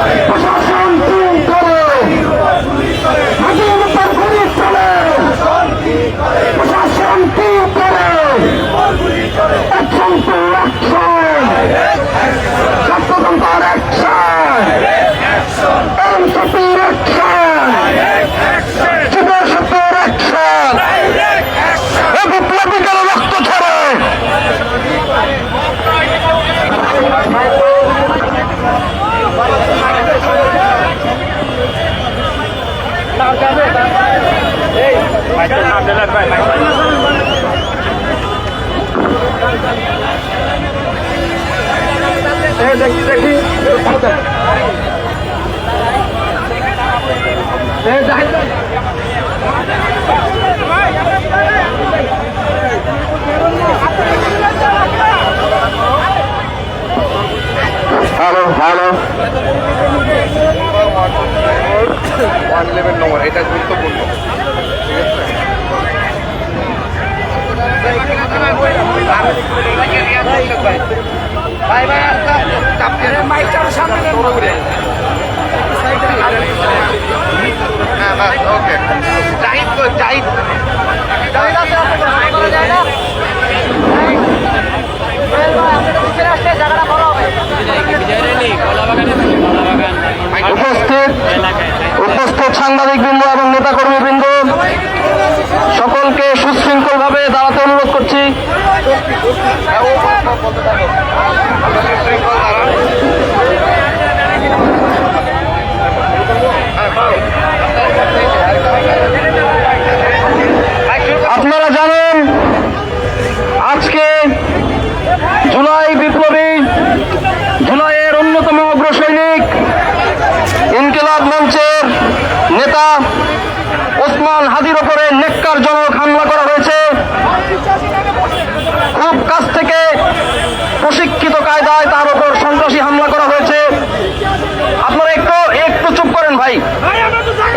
Vai! দেখি দেখি hello hello one eleven number এটা গুরুত্বপূর্ণ। হ্যাঁ বাস উপস্থিত সাংবাদিক বৃন্দ এবং নেতাকর্মী বৃন্দ সকলকে সুশৃঙ্খলভাবে দাঁড়াতে অনুরোধ করছি। আপনারা জানেন, আজকে জুলাই বিপ্লবী, জুলাইয়ের অন্যতম অগ্রসৈনিক ইনকিলাব মঞ্চের নেতা ওসমান হাদির ওপরে নেককারজনক হামলা করা হয়েছে খুব কাছ থেকে প্রশিক্ষিত কায়দায় তার ওপর সন্ত্রাসী হামলা করা হয়েছে আপনারা একটু একটু চুপ করেন ভাই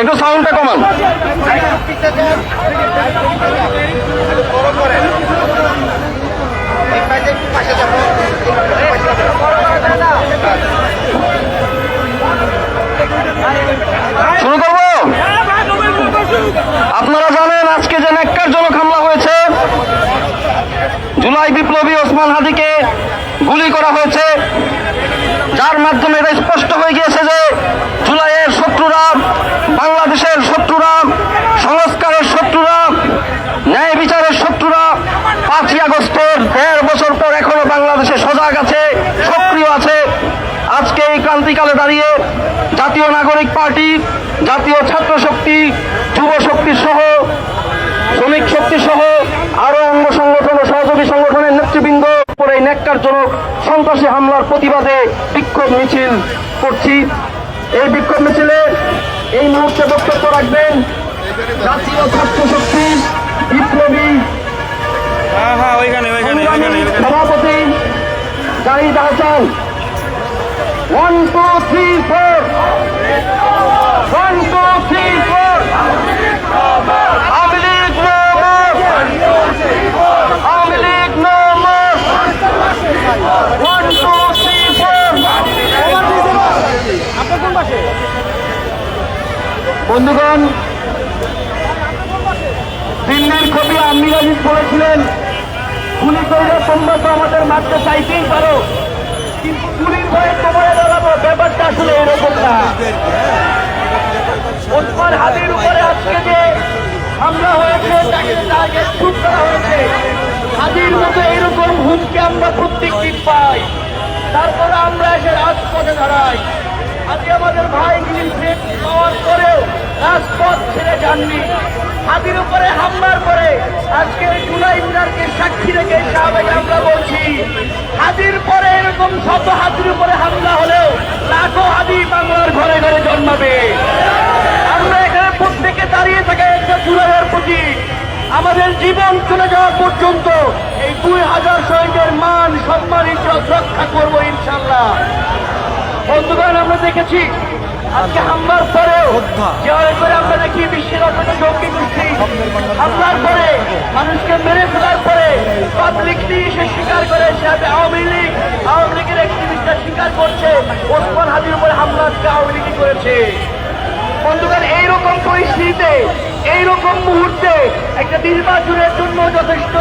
একটু সাউন্ডটা কমান শুরু করব? আপনারা জানেন আজকে যে ন্যাক্কারজনক হামলা হয়েছে। জুলাই বিপ্লবী ওসমান হাদিকে গুলি করা হয়েছে। যার মাধ্যমে এই দাঁড়িয়ে জাতীয় নাগরিক পার্টি জাতীয় ছাত্র শক্তি যুব শক্তি সহ শ্রমিক শক্তি সহ আরও অঙ্গ সংগঠন ও সহযোগী সংগঠনের নেতৃবৃন্দ উপরে ন্যাক্কারজনক সন্ত্রাসী হামলার প্রতিবাদে বিক্ষোভ মিছিল করছি। এই বিক্ষোভ মিছিলে এই মুহূর্তে বক্তব্য রাখবেন জাতীয় ছাত্র শক্তি বিপ্লবী হ্যাঁ হ্যাঁ সভাপতি Zahid Hasan one two three four one two three four বন্ধুগণ দিল্লির কবি আমির আজিজ বলেছিলেন, গুলি করলে তোমরা তো আমাদের মারতে চাইতেই পারো, কিন্তু ব্যাপারটা আসলে এরকম না। ওসমান উপরে আজকে যে হামলা হয়েছে, তাকে টার্গেট এরকম হুমকি আমরা প্রত্যেক দিন পাই। তারপরে আমরা এসে রাজপথে দাঁড়াই। আজকে আমাদের ভাই গ্রিন পাওয়ার পরেও রাজপথ ছেড়ে যাননি। হাতির উপরে হামলার পরে আজকে জুলাই মিনারকে সাক্ষী রেখে সাবেক আমরা বলছি, হাতির পরে এরকম শত হাতির উপরে হামলা হলেও লাখো হাতি বাংলার ঘরে ঘরে জন্মাবে। আমরা এখানে প্রত্যেকে দাঁড়িয়ে থাকা একটা জুলাইয়ের প্রতি আমাদের জীবন চলে যাওয়া পর্যন্ত এই দুই হাজার শহীদের মান, সম্মান রক্ষা করব ইনশাল্লাহ বন্ধুগণ, আমরা দেখেছি আজকে হামলার পরেও যেভাবে করে আমরা দেখি বিশ্বের অন্যতম জঙ্গি গোষ্ঠী হামলার পরে মানুষকে মেরে ফেলার পরে পাবলিকলি সে স্বীকার করে সে আওয়ামী লীগ। আওয়ামী লীগের একটিভিস্টরা স্বীকার করছে ওসমান হাজির উপরে হামলা আজকে আওয়ামী লীগই করেছে। বন্ধুগণ এইরকম পরিস্থিতিতে এইরকম মুহূর্তে একটা নির্বাচনের জন্য যথেষ্ট